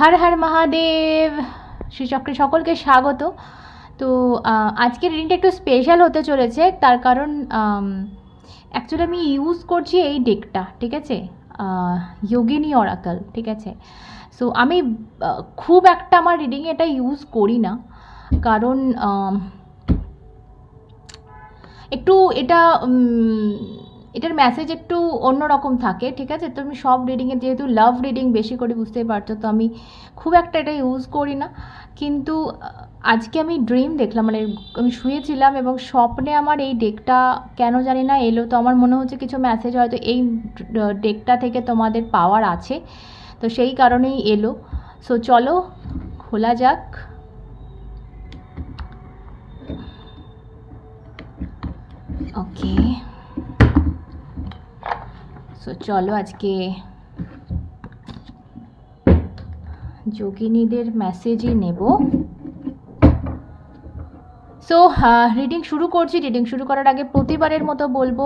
হর হর মহাদেব। শ্রীচক্রে সকলকে স্বাগত। তো আজকের রিডিংটা একটু স্পেশাল হতে চলেছে। তার কারণ অ্যাকচুয়ালি আমি ইউজ করছি এই ডেকটা ঠিক আছে? যোগিনী অরাকল ঠিক আছে? সো আমি খুব একটা আমার রিডিংয়ে এটা ইউজ করি না। কারণ একটু এটা এটার মেসেজ একটু অন্যরকম থাকে, ঠিক আছে? তো আমি সব রিডিংয়ে যেহেতু লাভ রিডিং বেশি করে বুঝতেই পারছ, তো আমি খুব একটা এটা ইউজ করি না। কিন্তু আজকে আমি ড্রিম দেখলাম মানে আমি শুয়েছিলাম এবং স্বপ্নে আমার এই ডেকটা কেন জানি না এলো। তো আমার মনে হচ্ছে কিছু মেসেজ হয়তো এই ডেকটা থেকে তোমাদের পাওয়ার আছে, তো সেই কারণেই এলো। সো চলো, খোলা যাক। ওকে সো চলো আজকে যোগিনীদের মেসেজই নেব। সো রিডিং শুরু করছি। রিডিং শুরু করার আগে প্রতিবারের মতো বলব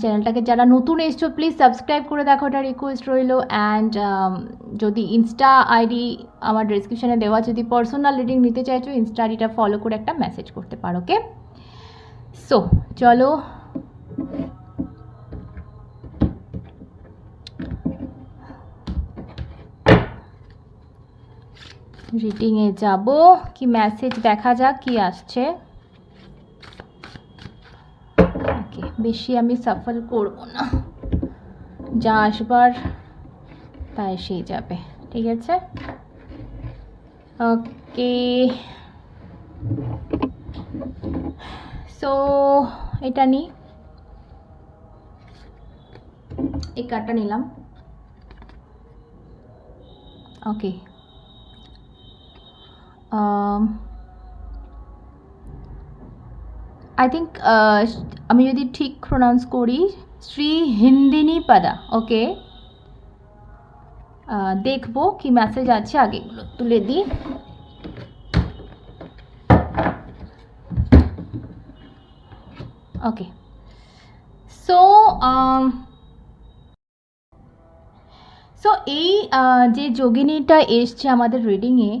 চ্যানেলটাকে যারা নতুন এসছো প্লিজ সাবস্ক্রাইব করে দেখো। ওটা রিকোয়েস্ট রইল। অ্যান্ড যদি ইনস্টা আইডি আমার ডিসক্রিপশানে দেওয়া যদি পার্সোনাল রিডিং নিতে চাইছো ইনস্টা আইডিটা ফলো করে একটা মেসেজ করতে পারো ওকে সো চলো রিডিংয়ে যাব। কি মেসেজ দেখা যাক, কি আসছে। ওকে, বেশি আমি সাফল করব না। যা আসবার তা এসেই যাবে, ঠিক আছে? ওকে। সো এটা নিই এই কার্ডটা নিলাম। ওকে। আই থিঙ্ক আমি যদি ঠিক প্রোনাউন্স করি, শ্রী হিন্দিনী পাদা ওকে দেখব কি মেসেজ আছে আগেগুলো। তুলে দিই। ওকে সো সো এই যে যোগিনীটা এসছে আমাদের রিডিংয়ে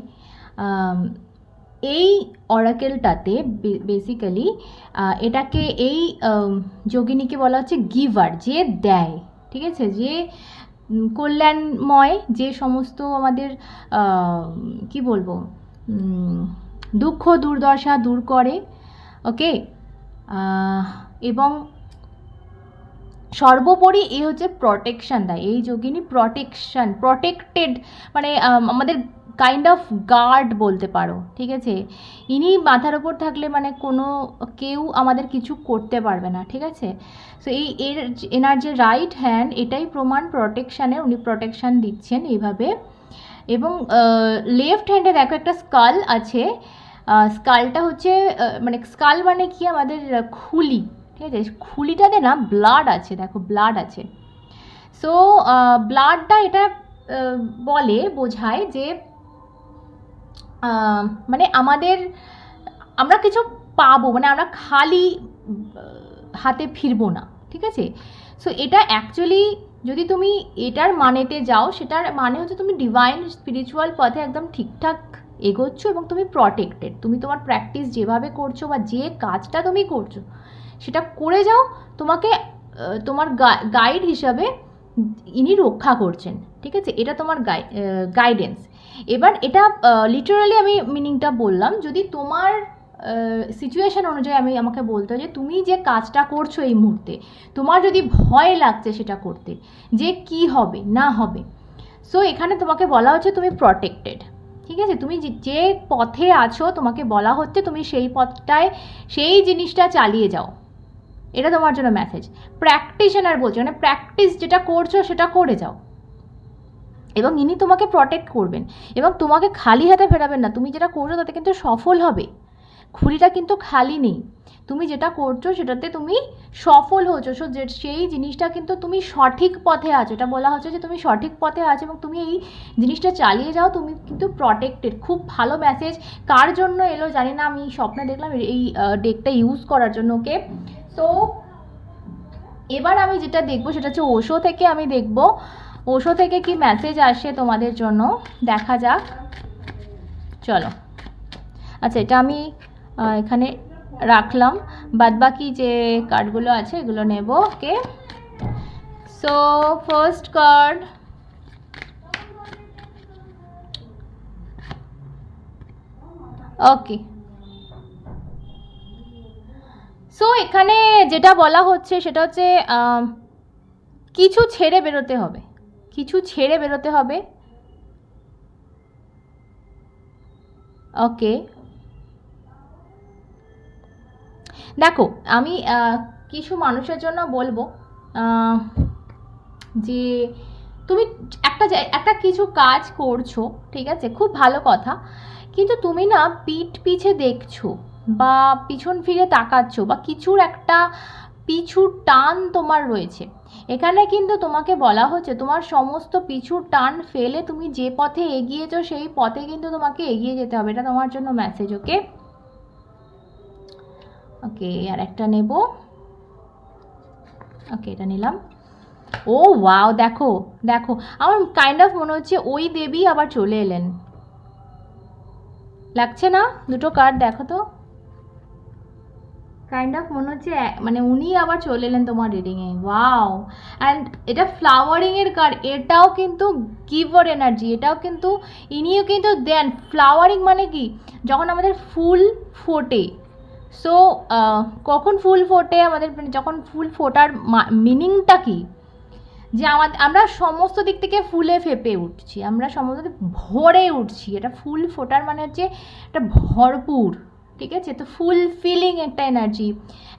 এই অরাকেলটাতে বেসিক্যালি এটাকে এই যোগিনীকে বলা হচ্ছে গিভার যে দেয়, ঠিক আছে? যে কল্যাণময়, যে সমস্ত আমাদের কি বলব দুঃখ, দুর্দশা দূর করে, ওকে? এবং সর্বোপরি এ হচ্ছে প্রটেকশন দেয়, এই যোগিনী প্রটেকশন প্রটেক্টেড মানে আমাদের কাইন্ড অফ গার্ড বলতে পারো, ঠিক আছে? ইনি মাথার ওপর থাকলে মানে কোনো কেউ আমাদের কিছু করতে পারবে না, ঠিক আছে? সো এই এর, এনার যে রাইট হ্যান্ড এটাই প্রমাণ প্রটেকশানের উনি প্রটেকশান দিচ্ছেন এইভাবে। এবং লেফট হ্যান্ডে দেখো একটা স্কাল আছে। স্কালটা হচ্ছে মানে স্কাল মানে কি আমাদের খুলি, ঠিক আছে? খুলিটাতে না ব্লাড আছে, দেখো ব্লাড আছে। সো ব্লাডটা এটা বলে, বোঝায় যে মানে আমাদের, আমরা কিছু পাবো মানে আমরা খালি হাতে ফিরবো না, ঠিক আছে? সো এটা অ্যাকচুয়ালি যদি তুমি এটার মানেতে যাও, সেটার মানে হচ্ছে তুমি ডিভাইন স্পিরিচুয়াল পথে একদম ঠিকঠাক এগোচ্ছ এবং তুমি প্রটেক্টেড তুমি তোমার প্র্যাকটিস যেভাবে করছ বা যে কাজটা তুমি করছ, সেটা করে যাও, তোমাকে তোমার গাইড হিসাবে ইনি রক্ষা করছেন, ঠিক আছে? এটা তোমার গাই গাইডেন্স এবার এটা লিটারালি আমি মিনিংটা বললাম, যদি তোমার সিচুয়েশন অনুযায়ী আমি আমাকে বলতে হয় যে তুমি যে কাজটা করছ এই মুহূর্তে, তোমার যদি ভয় লাগছে সেটা করতে, যে কি হবে, না হবে সো এখানে তোমাকে বলা হচ্ছে তুমি প্রটেক্টেড ঠিক আছে? তুমি যে- যে পথে আছো, তোমাকে বলা হচ্ছে তুমি সেই পথটায়, সেই জিনিসটা চালিয়ে যাও। এটা তোমার জন্য মেসেজ প্র্যাকটিশনার বলছে মানে প্র্যাকটিস যেটা করছ সেটা করে যাও। এবং ইনি তোমাকে প্রটেক্ট করবেন। এবং তোমাকে খালি হাতে ফেরাবেন না। তুমি যেটা করছ তাতে কিন্তু সফল হবে। খুঁড়িটা কিন্তু খালি নেই। তুমি যেটা করছ সেটাতে তুমি সফল হচ্ছো সো যে সেই জিনিসটা কিন্তু তুমি সঠিক পথে আছো। এটা বলা হচ্ছে যে তুমি সঠিক পথে আছো এবং তুমি এই জিনিসটা চালিয়ে যাও। তুমি কিন্তু প্রটেক্টেড খুব ভালো মেসেজ কার জন্য এলো জানি না। আমি স্বপ্নে দেখলাম এই ডেকটা ইউজ করার জন্য। ওকে সো এবার আমি যেটা দেখব সেটা হচ্ছে ওশো থেকে আমি দেখব। ওশো থেকে কি মেসেজ আসে তোমাদের জন্য? দেখা যাক। চলো। আচ্ছা এটা আমি এখানে রাখলাম। বাদবাকি যে কার্ডগুলো আছে, এগুলো নেব okay so first card okay so এখানে যেটা বলা হচ্ছে, সেটা হচ্ছে কিছু ছেড়ে বেরোতে হবে। কিছু ছেড়ে বেরোতে হবে। ওকে দেখো, আমি কিছু মানুষের জন্য বলব যে তুমি একটা একটা কিছু কাজ করছ, ঠিক আছে? খুব ভালো কথা। কিন্তু তুমি না পিঠ পিছে দেখছ। বা পিছন ফিরে তাকাচ্ছ বা কিছুর একটা পিছুর টান তোমার রয়েছে। এখানে কিন্তু তোমাকে বলা হচ্ছে তোমার সমস্ত পিছুর টান ফেলে তুমি যে পথে এগিয়েছো সেই পথে কিন্তু তোমাকে এগিয়ে যেতে হবে। এটা তোমার জন্য মেসেজ ওকে ওকে আর একটা নেব। ওকে এটা নিলাম। ও ওয়াও দেখো দেখো, আমার কাইন্ড অফ মনে হচ্ছে ওই দেবী আবার চলে এলেন। লাগছে না? দুটো কার্ড দেখো তো। কাইন্ড অফ মনে হচ্ছে মানে উনি আবার চলে এলেন তোমার রিডিংয়ে ওয়াও অ্যান্ড এটা ফ্লাওয়ারিংয়ের কার্ড এটাও কিন্তু গিভার এনার্জি এটাও কিন্তু, ইনিও কিন্তু দেন। ফ্লাওয়ারিং মানে কি? যখন আমাদের ফুল ফোটে। সো কখন ফুল ফোটে আমাদের মানে যখন ফুল ফোটার মিনিংটা কি? যে আমাদের আমরা সমস্ত দিক থেকে ফুলে ফেপে উঠছি, আমরা সমস্ত ভরে উঠছি। এটা ফুল ফোটার মানে হচ্ছে একটা ভরপুর। ঠিক আছে? তো ফুল ফিলিং একটা এনার্জি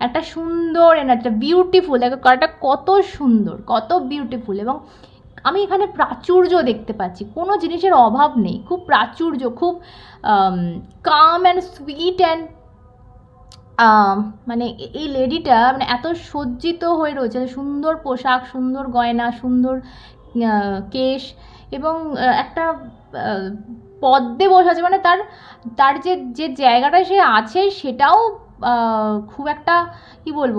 একটা সুন্দর এনার্জি বিউটিফুল কারটা কত সুন্দর, কত বিউটিফুল এবং আমি এখানে প্রাচুর্য দেখতে পাচ্ছি। কোনো জিনিসের অভাব নেই, খুব প্রাচুর্য, খুব কাম অ্যান্ড সুইট অ্যান্ড মানে এই লেডিটা মানে এত সজ্জিত হয়ে রয়েছে সুন্দর পোশাক, সুন্দর গয়না, সুন্দর কেশ এবং একটা পদ্মে বসে আছে। মানে তার তার যে যে জায়গাটায় সে আছে সেটাও খুব একটা, কি বলব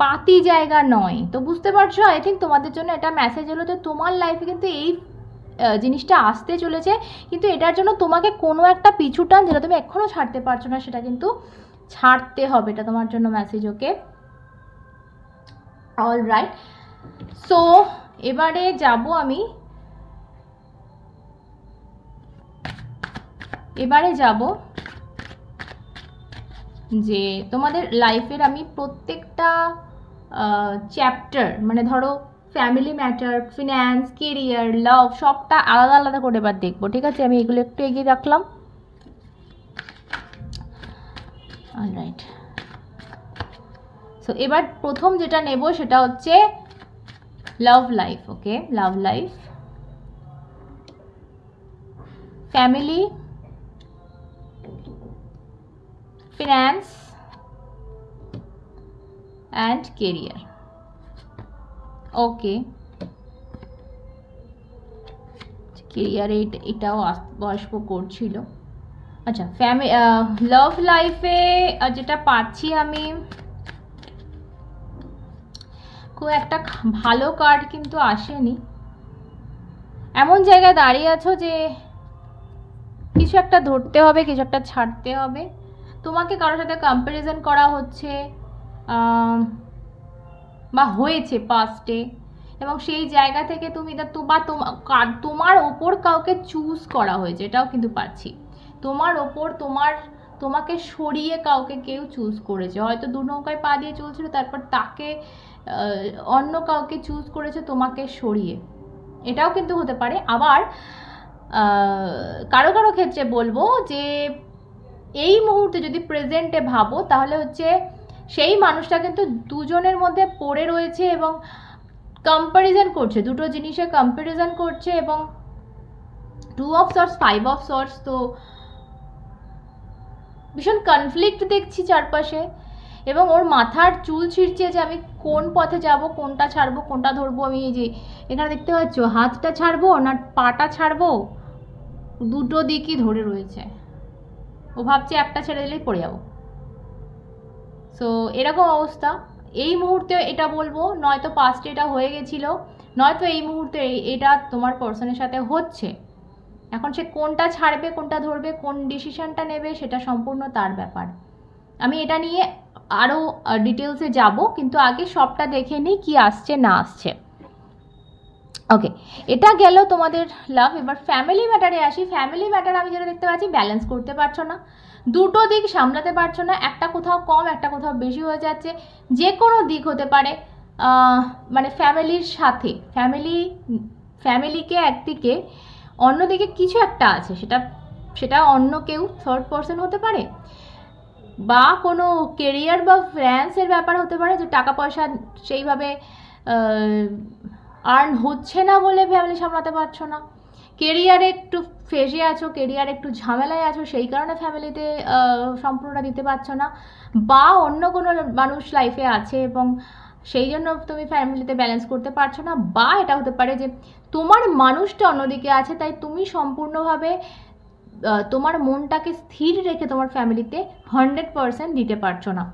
পাতি জায়গা নয়। তো বুঝতে পারছ? আই থিঙ্ক তোমাদের জন্য এটা মেসেজ হলো যে তোমার লাইফে কিন্তু এই জিনিসটা আসতে চলেছে। কিন্তু এটার জন্য তোমাকে কোনো একটা পিছু টান যেটা তুমি এখনও ছাড়তে পারছ না, সেটা কিন্তু ছাড়তে হবে। এটা তোমার জন্য message okay all right so এবারে যাব আমি এবারে যাব যে তোমাদের লাইফের আমি প্রত্যেকটা চ্যাপ্টার মানে ধরো family matter finance career love সবটা আলাদা আলাদা করে এবার দেখব, ঠিক আছে? আমি এগুলো একটু এগিয়ে রাখলাম। অলরাইট সো এবার প্রথম যেটা নেব সেটা হচ্ছে love life okay love life family finance and career okay কেরিয়ারে এটাও আসব করছিল। আচ্ছা ফ্যামি লাভ লাইফে যেটা পাচ্ছি আমি, খুব একটা ভালো কার্ড কিন্তু আসেনি। এমন জায়গায় দাঁড়িয়ে আছো যে, কিছু একটা ধরতে হবে, কিছু একটা ছাড়তে হবে। তোমাকে কারোর সাথে কম্প্যারিজন করা হচ্ছে বা হয়েছে পাস্টে এবং সেই জায়গা থেকে তুমি বা তোমার ওপর কাউকে চুজ করা হয়েছে, এটাও কিন্তু পাচ্ছি তোমার ওপর তোমার, তোমাকে সরিয়ে কাউকে কেউ চুজ করেছে। হয়তো দু নৌকায় পা দিয়ে চলছিল, তারপর তাকে অন্য কাউকে চুজ করেছে, তোমাকে সরিয়ে। এটাও কিন্তু হতে পারে। আবার কারও কারও ক্ষেত্রে বলব যে এই মুহূর্তে যদি প্রেজেন্টে ভাবো, তাহলে হচ্ছে সেই মানুষটা কিন্তু দুজনের মধ্যে পড়ে রয়েছে এবং কম্প্যারিজন করছে। দুটো জিনিসে কম্প্যারিজন করছে এবং two of swords five of swords তো ভীষণ কনফ্লিক্ট দেখছি চারপাশে এবং ওর মাথার চুল ছিঁড়ছে যে আমি কোন পথে যাব, কোনটা ছাড়বো, কোনটা ধরবো আমি এই যে এখানে দেখতে পাচ্ছ, হাতটা ছাড়বো না পাটা ছাড়বো, দুটো দিকই ধরে রয়েছে। ও ভাবছে একটা ছেড়ে দিলেই পড়ে যাব। সো এরকম অবস্থা। এই মুহূর্তে এটা বলব, নয়তো পাস্টে এটা হয়ে গেছিল, নয়তো এই মুহূর্তে এটা তোমার পার্সনের সাথে হচ্ছে। এখন সে কোনটা ছাড়বে, কোনটা ধরবে, কোন ডিসিশনটা নেবে, সেটা সম্পূর্ণ তার ব্যাপার। আমি এটা নিয়ে আরও ডিটেলসে যাব, কিন্তু আগে সবটা দেখে নিই কী আসছে, না আসছে। ওকে এটা গেল তোমাদের লাভ এবার ফ্যামিলি ম্যাটারে আসি। ফ্যামিলি ম্যাটার আমি যেটা দেখতে পাচ্ছি ব্যালেন্স করতে পারছ না। দুটো দিক সামলাতে পারছ না, একটা কোথাও কম, একটা কোথাও বেশি হয়ে যাচ্ছে। যে কোনো দিক হতে পারে মানে ফ্যামিলির সাথে ফ্যামিলি ফ্যামিলিকে একদিকে অন্যদিকে কিছু একটা আছে, সেটা সেটা অন্য কেউ থার্ড পার্সন হতে পারে। বা কোনো কেরিয়ার বা ফিন্যান্সের ব্যাপার হতে পারে, যে টাকা পয়সা সেইভাবে আর্ন হচ্ছে না বলে ফ্যামিলি সামলাতে পারছ না। কেরিয়ারে একটু ফেসে আছো কেরিয়ার একটু ঝামেলায় আছো, সেই কারণে ফ্যামিলিতে সম্পূর্ণটা দিতে পারছ না। বা অন্য কোনো মানুষ লাইফে আছে এবং সেই জন্য তুমি ফ্যামিলিতে ব্যালেন্স করতে পারছ না, বা এটা হতে পারে যে তোমার মানুষটা অন্যদিকে আছে, তাই তুমি সম্পূর্ণভাবে তোমার মনটাকে স্থির রেখে তোমার ফ্যামিলিতে হান্ড্রেড পারসেন্ট দিতে পারছ না।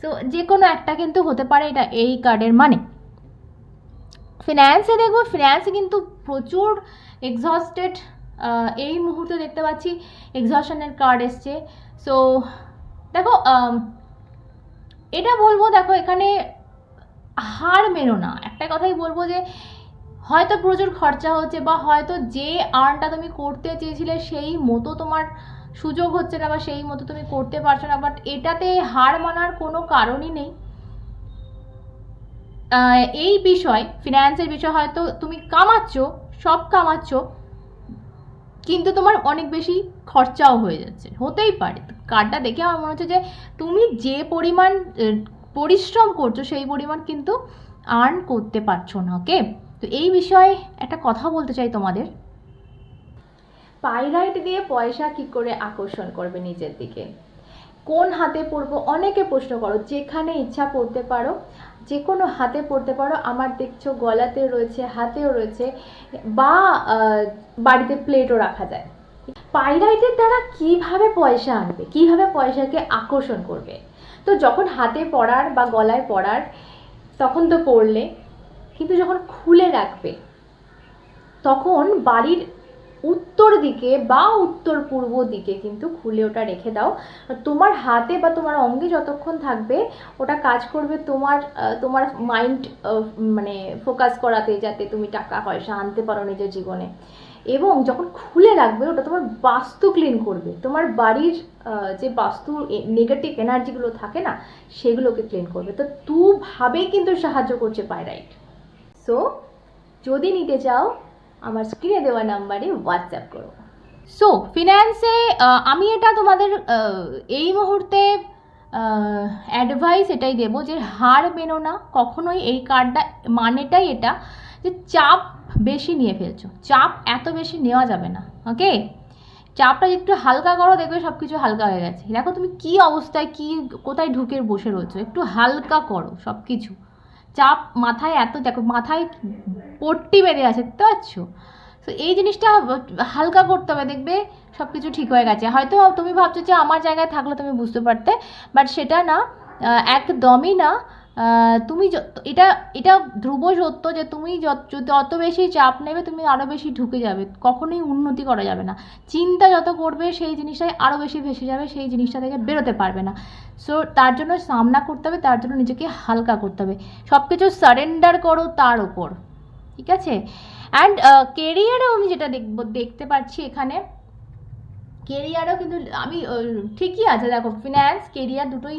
সো যে কোনো একটা কিন্তু হতে পারে এটা এই কার্ডের মানে। ফিন্যান্সে দেখব ফিন্যান্সে কিন্তু প্রচুর এক্সস্টেড এই মুহূর্তে দেখতে পাচ্ছি এক্সশনের কার্ড এসছে। সো দেখো এটা বলব, দেখো, এখানে হার মেনো না। একটা কথাই বলব যে, হয়তো প্রচুর খরচা হচ্ছে বা হয়তো যে আর্নটা তুমি করতে চেয়েছিলে সেই মতো তোমার সুযোগ হচ্ছে না বা সেই মতো তুমি করতে পারছ না বাট এটাতে হার মানার কোনো কারণই নেই। এই বিষয় ফিনান্সের বিষয় হয়তো তুমি কামাচ্ছ, সব কামাচ্ছ, কিন্তু তোমার অনেক বেশি খরচাও হয়ে যাচ্ছে। হতেই পারে। কার্ডটা দেখে আমার মনে হচ্ছে যে তুমি যে পরিমাণ পরিশ্রম করছ, সেই পরিমাণ কিন্তু আর্ন করতে পারছ না ওকে তো এই বিষয়ে একটা কথা বলতে চাই তোমাদের। পাইরাইট দিয়ে পয়সা কি করে আকর্ষণ করবে নিজের দিকে? কোন হাতে পড়ব? অনেকে প্রশ্ন করো, যেখানে ইচ্ছা পড়তে পারো যে কোনো হাতে পড়তে পারো, আমার দেখছ গলাতে রয়েছে, হাতেও রয়েছে, বা বাড়িতে প্লেটও রাখা যায়। পাইরাইটের দ্বারা কীভাবে পয়সা আনবে? কীভাবে পয়সাকে আকর্ষণ করবে? তো যখন হাতে পড়ার বা গলায় পড়ার, তখন তো পড়লে, কিন্তু যখন খুলে রাখবে, তখন বাড়ির উত্তর দিকে বা উত্তর পূর্ব দিকে কিন্তু খুলে ওটা রেখে দাও। তোমার হাতে বা তোমার অঙ্গে যতক্ষণ থাকবে, ওটা কাজ করবে তোমার তোমার মাইন্ড মানে ফোকাস করাতে যাতে তুমি টাকা, পয়সা আনতে পারো নিজের জীবনে। এবং যখন খুলে রাখবে, ওটা তোমার বাস্তু ক্লিন করবে। তোমার বাড়ির যে বাস্তু নেগেটিভ এনার্জিগুলো থাকে না, সেগুলোকে ক্লিন করবে। তো দুভাবেই কিন্তু সাহায্য করছে পায়রাইট সো যদি নিতে চাও আমার স্ক্রিনে দেওয়া নাম্বারে হোয়াটসঅ্যাপ করো। সো ফিন্যান্সে আমি এটা তোমাদের এই মুহূর্তে অ্যাডভাইস এটাই দেবো যে হার মেনো না, কখনোই এই কার্ডটা মানেটাই এটা যে চাপ বেশি নিয়ে ফেলছো। চাপ এত বেশি নেওয়া যাবে না ওকে চাপটা একটু হালকা করো, দেখবে সব কিছু হালকা হয়ে গেছে। দেখো তুমি কি অবস্থায়, কি, কোথায় ঢুকে বসে রয়েছো, একটু হালকা করো সব কিছু চাপ মাথায় এত, দেখো মাথায় পট্টি বেঁধে আছে, দেখতে পাচ্ছ? তো এই জিনিসটা হালকা করতে হবে, দেখবে সব কিছু ঠিক হয়ে গেছে। হয়তো তুমি ভাবছ যে আমার জায়গায় থাকলে তুমি বুঝতে পারতে বাট সেটা না একদমই না। তুমি এটা এটা ধ্রুব সত্য যে তুমি যত বেশি চাপ নেবে, তুমি আরও বেশি ঢুকে যাবে। কখনোই উন্নতি করা যাবে না। চিন্তা যত করবে, সেই জিনিসটাই আরও বেশি ভেসে যাবে, সেই জিনিসটা থেকে বেরোতে পারবে না। সো তার জন্য সামনা করতে হবে, তার জন্য নিজেকে হালকা করতে হবে। সব কিছু সারেন্ডার করো তার ওপর ঠিক আছে? অ্যান্ড কেরিয়ারেও আমি যেটা দেখব, দেখতে পাচ্ছি এখানে কেরিয়ারও কিন্তু আমি ঠিকই আছে। দেখো ফিন্যান্স কেরিয়ার দুটোই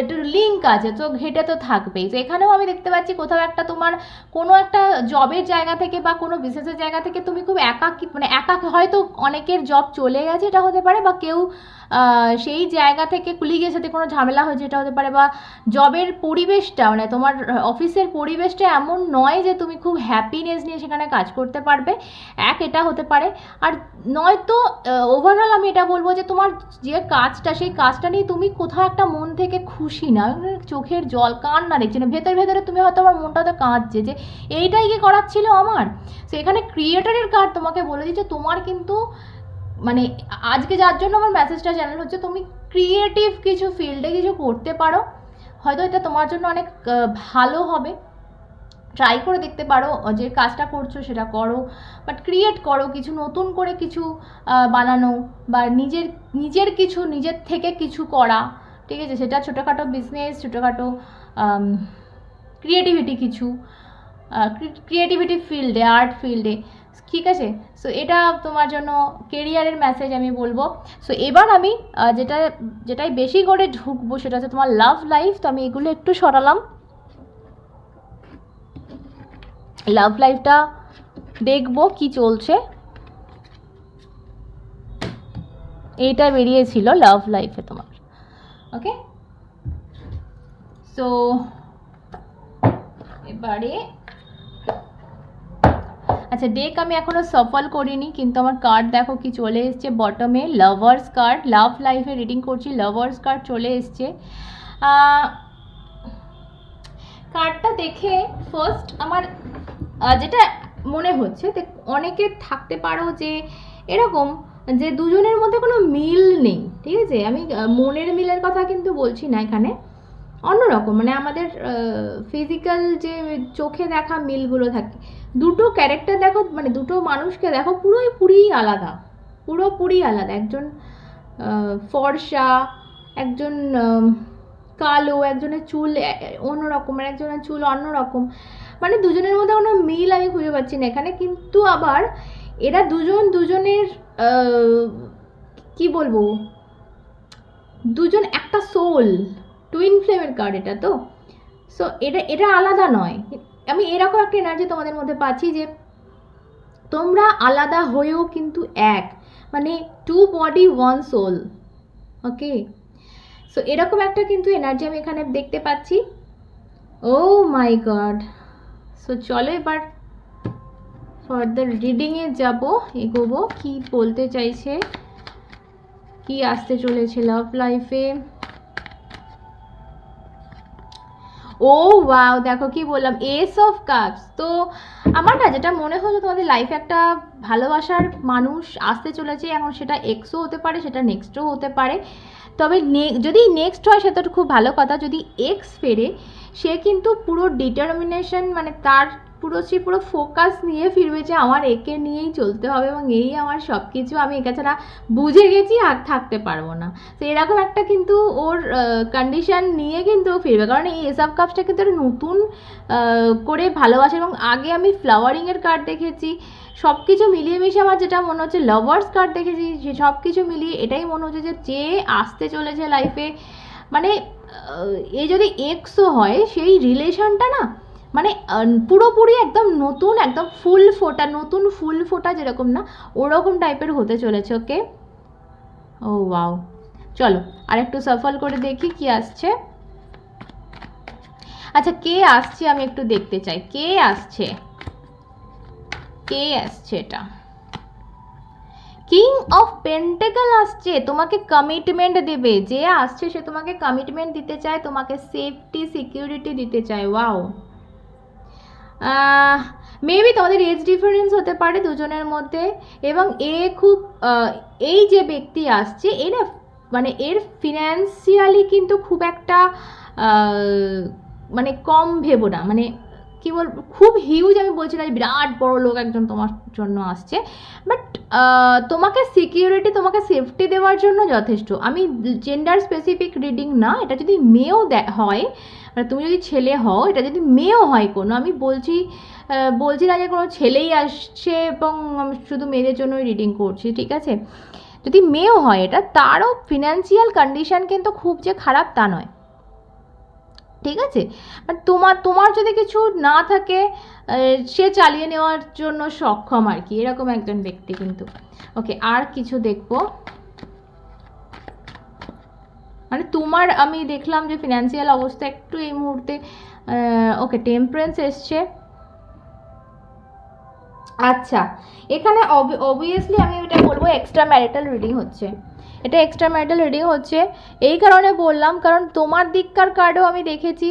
একটু লিঙ্ক আছে, তো ঘেটে তো থাকবেই। তো এখানেও আমি দেখতে পাচ্ছি কোথাও একটা তোমার কোনো একটা জবের জায়গা থেকে বা কোনো বিজনেসের জায়গা থেকে তুমি খুব একাকী মানে একা হয়তো অনেকের জব চলে গেছে, এটা হতে পারে, বা কেউ সেই জায়গা থেকে কুলিগের সাথে কোনো ঝামেলা হয়েছে, এটা হতে পারে, বা জবের পরিবেশটা মানে তোমার অফিসের পরিবেশটা এমন নয় যে তুমি খুব হ্যাপিনেস নিয়ে সেখানে কাজ করতে পারবে। এক, এটা হতে পারে। আর নয়তো ওভারঅল আমি এটা বলব যে তোমার যে কাজটা, সেই কাজটা নিয়ে তুমি কোথাও একটা মন থেকে খুশি না, চোখের জল কান্না দেখছি না। ভেতরে ভেতরে তুমি হয়তো আমার মনটা তো কাঁদছে যে, এইটাই কি করার ছিল আমার? তো এখানে ক্রিয়েটারের কার্ড তোমাকে বলে দিচ্ছে, তোমার কিন্তু মানে আজকে যার জন্য আমার মেসেজটা চ্যানেল হচ্ছে, তুমি ক্রিয়েটিভ কিছু ফিল্ডে কিছু করতে পারো। হয়তো এটা তোমার জন্য অনেক ভালো হবে। ট্রাই করে দেখতে পারো যে কাজটা করছ সেটা করো। বাট ক্রিয়েট করো, কিছু নতুন করে কিছু বানানো বা নিজের নিজের কিছু, নিজের থেকে কিছু করা। ঠিক আছে, সেটা ছোটোখাটো বিজনেস ছোটোখাটো ক্রিয়েটিভিটি কিছু ক্রিয়েটিভিটি ফিল্ডে আর্ট ফিল্ডে ঠিক আছে? সো এটা তোমার জন্য কেরিয়ারের মেসেজ আমি বলব। সো এবার আমি যেটা, যেটাই বেশি করে ঢুকবো, সেটা হচ্ছে তোমার লাভ লাইফ তো আমি এগুলো একটু সরালাম। লাভ লাইফটা দেখব কি চলছে। এইটা বেরিয়েছিল লাভ লাইফে তোমার। ওকে সো এবারে আচ্ছা ডেক আমি এখনও সফল করিনি, কিন্তু আমার কার্ড দেখো কি চলে এসছে। বটমে লাভার্স কার্ড লাভ লাইফে রিডিং করছি লাভার্স কার্ড চলে এসছে। কার্ডটা দেখে ফার্স্ট আমার যেটা মনে হচ্ছে যে অনেকের থাকতে পারো যে এরকম যে দুজনের মধ্যে কোনো মিল নেই, ঠিক আছে? আমি মনের মিলের কথা কিন্তু বলছি না এখানে। অন্যরকম মানে আমাদের ফিজিক্যাল যে চোখে দেখা মিলগুলো থাকে, দুটো ক্যারেক্টার দেখো মানে দুটো মানুষকে দেখো, পুরোই পুরি আলাদা। পুরোপুরি আলাদা। একজন ফর্সা, একজন কালো, একজনের চুল, এ- অন্যরকমের একজনের চুল অন্যরকম। মানে দুজনের মধ্যে কোনো মিল আমি খুঁজে পাচ্ছি না এখানে। কিন্তু আবার এরা দুজন দুজনের কি বলব? দুজন একটা সোল টুইন ফ্লেমের কার্ড এটা তো। সো এটা এটা আলাদা নয়। আমি এরকম একটা এনার্জি তোমাদের মধ্যে পাচ্ছি যে তোমরা আলাদা হয়েও কিন্তু এক। মানে two body one soul okay so এরকম একটা কিন্তু এনার্জি আমি এখানে দেখতে পাচ্ছি। ও মাই গড সো চলো এবার ফার্দার রিডিংয়ে যাব, এগোবো, কি বলতে চাইছে, কি আসতে চলেছে লাভ লাইফে ও ওয়াও দেখো কি বললাম এস অফ কাপস তো আমার না যেটা মনে হলো তোমাদের লাইফে একটা ভালোবাসার মানুষ আসতে চলেছে, এখন সেটা এক্সও হতে পারে, সেটা নেক্সটও হতে পারে, তবে যদি নেক্সট হয় সেটা খুব ভালো কথা, যদি এক্স ফেরে, সে কিন্তু পুরো ডিটারমিনেশন মানে তার পুরো সে পুরো ফোকাস নিয়ে ফিরবে যে আমার একে নিয়েই চলতে হবে এবং এই আমার সব কিছু আমি একা ছাড়া বুঝে গেছি আর থাকতে পারব না। তো এরকম একটা কিন্তু ওর কন্ডিশন নিয়ে কিন্তু ফিরবে। কারণ এই এসব কাপসটা কিন্তু নতুন করে ভালোবাসে এবং আগে আমি ফ্লাওয়ারিংয়ের কার্ড দেখেছি। সব কিছু মিলিয়ে মিশিয়ে আমার যেটা মনে হচ্ছে লাভার্স কার্ড দেখেছি। সব কিছু মিলিয়ে এটাই মনে হচ্ছে যে যে আসতে চলেছে লাইফে মানে এ যদি এক্সও হয়, সেই রিলেশনটা না মানে পুরোপুরি একদম নতুন, একদম ফুল ফোটা, নতুন ফুল ফোটা যেরকম না, ওরকম টাইপের হতে চলেছে, ওকে? ও, ওয়াও। চলো আর একটু সফল করে দেখি কি আসছে। আচ্ছা কে আসছে আমি একটু দেখতে চাই। কে আসছে? কে আসছে এটা? কিং অফ পেন্টেকাল আসছে, তোমাকে কমিটমেন্ট দেবে। যে আসছে, সে তোমাকে কমিটমেন্ট দিতে চায়, তোমাকে সেফটি সিকিউরিটি দিতে চায়। ওয়াও। মেবি তোমাদের এজ ডিফারেন্স হতে পারে দুজনের মধ্যে এবং এ খুব এই যে ব্যক্তি আসছে এ না মানে এর ফিনান্সিয়ালি কিন্তু খুব একটা মানে কম ভেবো না। মানে কি বল, খুব হিউজ আমি বলছি না বিরাট বড় লোক একজন তোমার জন্য আসছে বাট তোমাকে সিকিউরিটি তোমাকে সেফটি দেওয়ার জন্য যথেষ্ট। আমি জেন্ডার স্পেসিফিক রিডিং না, এটা যদি মেয়েও হয় মানে তুমি যদি ছেলে হও, এটা যদি মেয়েও হয় কোনো, আমি বলছি বলছি না যে কোনো ছেলেই আসছে এবং আমি শুধু মেয়েদের জন্যই রিডিং করছি, ঠিক আছে? যদি মেয়েও হয় এটা, তারও ফিনান্সিয়াল কন্ডিশন কিন্তু খুব যে খারাপ তা নয়। ঠিক আছে? বাট তোমার তোমার যদি কিছু না থাকে সে চালিয়ে নেওয়ার জন্য সক্ষম আর কি, এরকম একজন ব্যক্তি কিন্তু। ওকে আর কিছু দেখব। মানে তোমার আমি দেখলাম যে ফিনান্সিয়াল অবস্থা একটু এই মুহূর্তে ওকে টেম্পারেন্স এসছে। আচ্ছা এখানে অবভিয়াসলি আমি এটা বলব এক্সট্রা ম্যারিটাল রিডিং হচ্ছে। এটা এক্সট্রা ম্যারিটাল রিডিং হচ্ছে। এই কারণে বললাম, কারণ তোমার দিককার কার্ডও আমি দেখেছি,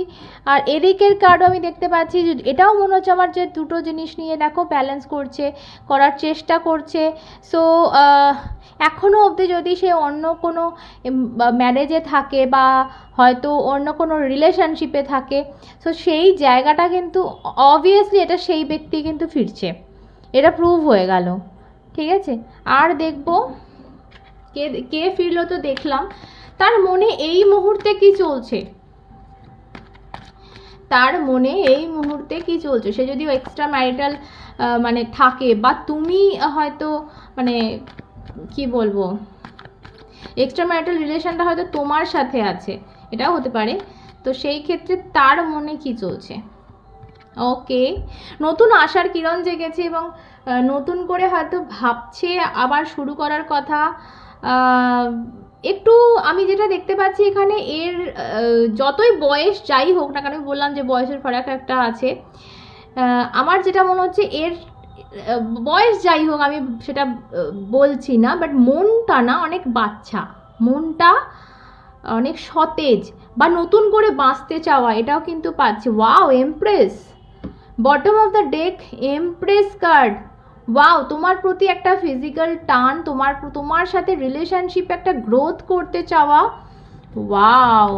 আর এদিকের কার্ডও আমি দেখতে পাচ্ছি যে এটাও মনে হচ্ছে আমার যে দুটো জিনিস নিয়ে দেখো ব্যালেন্স করছে, করার চেষ্টা করছে। সো এখনও অবধি যদি সে অন্য কোনো ম্যারেজে থাকে বা হয়তো অন্য কোনো রিলেশনশিপে থাকে সো সেই জায়গাটা কিন্তু অবভিয়াসলি এটা সেই ব্যক্তি কিন্তু ফিরছে। এটা প্রুভ হয়ে গেল। ঠিক আছে? আর দেখব কে কে ফিরলো তো দেখলাম। তার মনে এই মুহূর্তে কি চলছে? তার মনে এই মুহূর্তে কি চলছে? সে যদি এক্সট্রা ম্যারিটাল মানে থাকে বা তুমি হয়তো মানে কি বলব? এক্সট্রা ম্যারিটাল রিলেশনটা হয়তো তোমার সাথে আছে, এটাও হতে পারে। তো সেই ক্ষেত্রে তার মনে কি চলছে? ওকে, নতুন আশার কিরণ জেগেছে এবং নতুন করে হয়তো ভাবছে, আবার শুরু করার কথা। একটু আমি যেটা দেখতে পাচ্ছি এখানে এর যতই বয়স যাই হোক না কেন বললাম যে বয়সের ফারাক একটা আছে। আমার যেটা মনে হচ্ছে এর বয়স যাই হোক, আমি সেটা বলছি না বাট মনটা না অনেক বাচ্চা। মনটা অনেক সতেজ বা নতুন করে বাঁচতে চাওয়া, এটাও কিন্তু পাচ্ছি। Wow empress bottom of the deck empress card wow তোমার প্রতি একটা ফিজিক্যাল টান, তোমার তোমার সাথে রিলেশনশিপ একটা গ্রোথ করতে চাওয়া। ওয়াও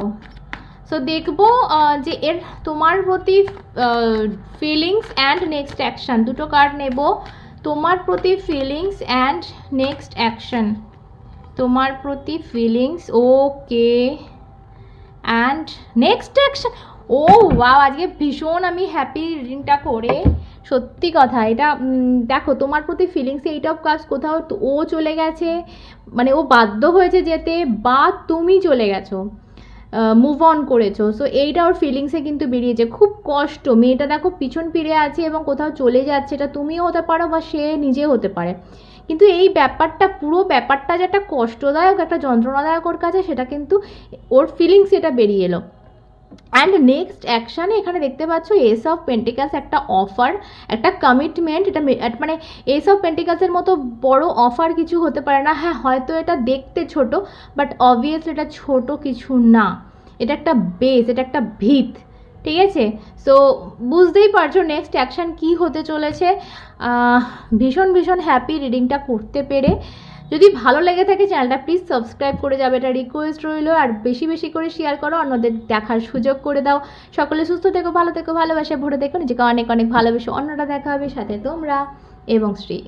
সো দেখব যে এর তোমার প্রতি ফিলিংস অ্যান্ড নেক্সট অ্যাকশন দুটো কার্ড নেব। তোমার প্রতি ফিলিংস অ্যান্ড নেক্সট অ্যাকশন তোমার প্রতি feelings okay and next action oh wow আজকে ভীষণ আমি হ্যাপি রিডিংটা করে। সত্যি কথা, এটা দেখো, তোমার প্রতি ফিলিংস এইট অফ কাজ কোথাও ও চলে গেছে। মানে ও বাধ্য হয়েছে যেতে বা তুমি চলে গেছো। মুভ অন করেছ। সো এইটা ওর ফিলিংসে কিন্তু বেরিয়েছে। খুব কষ্ট। মেয়েটা দেখো পিছন ফিরে আছে এবং কোথাও চলে যাচ্ছে, এটা তুমিও হতে পারো বা সে নিজে হতে পারে। কিন্তু এই ব্যাপারটা, পুরো ব্যাপারটা যে একটা কষ্টদায়ক, একটা যন্ত্রণাদায়ক ওর কাছে, সেটা কিন্তু ওর ফিলিংস এটা বেরিয়ে এলো। অ্যান্ড নেক্সট অ্যাকশানে এখানে দেখতে পাচ্ছ এস অফ পেন্টিকালস একটা অফার একটা কমিটমেন্ট এটা মানে এস অফ পেন্টিকালসের মতো বড় অফার কিছু হতে পারে না। হ্যাঁ হয়তো এটা দেখতে ছোট বাট অবভিয়াসলি এটা ছোট কিছু না। এটা একটা বেস এটা একটা ভিত, ঠিক আছে? সো বুঝতেই পারছ নেক্সট অ্যাকশান কী হতে চলেছে। ভীষণ ভীষণ হ্যাপি রিডিংটা করতে পেরে। যদি ভালো লেগে থাকে চ্যানেলটা প্লিজ সাবস্ক্রাইব করে যাবে। এটা রিকোয়েস্ট রইল, আর বেশি বেশি করে শেয়ার করো, অন্যদের দেখার সুযোগ করে দাও। সকলে সুস্থ থেকো, ভালো থেকো, ভালোবাসে ভরে দেখো নিজেকে অনেক অনেক ভালোবেসে অন্যরা দেখা হবে, সাথে তোমরা এবং শ্রী।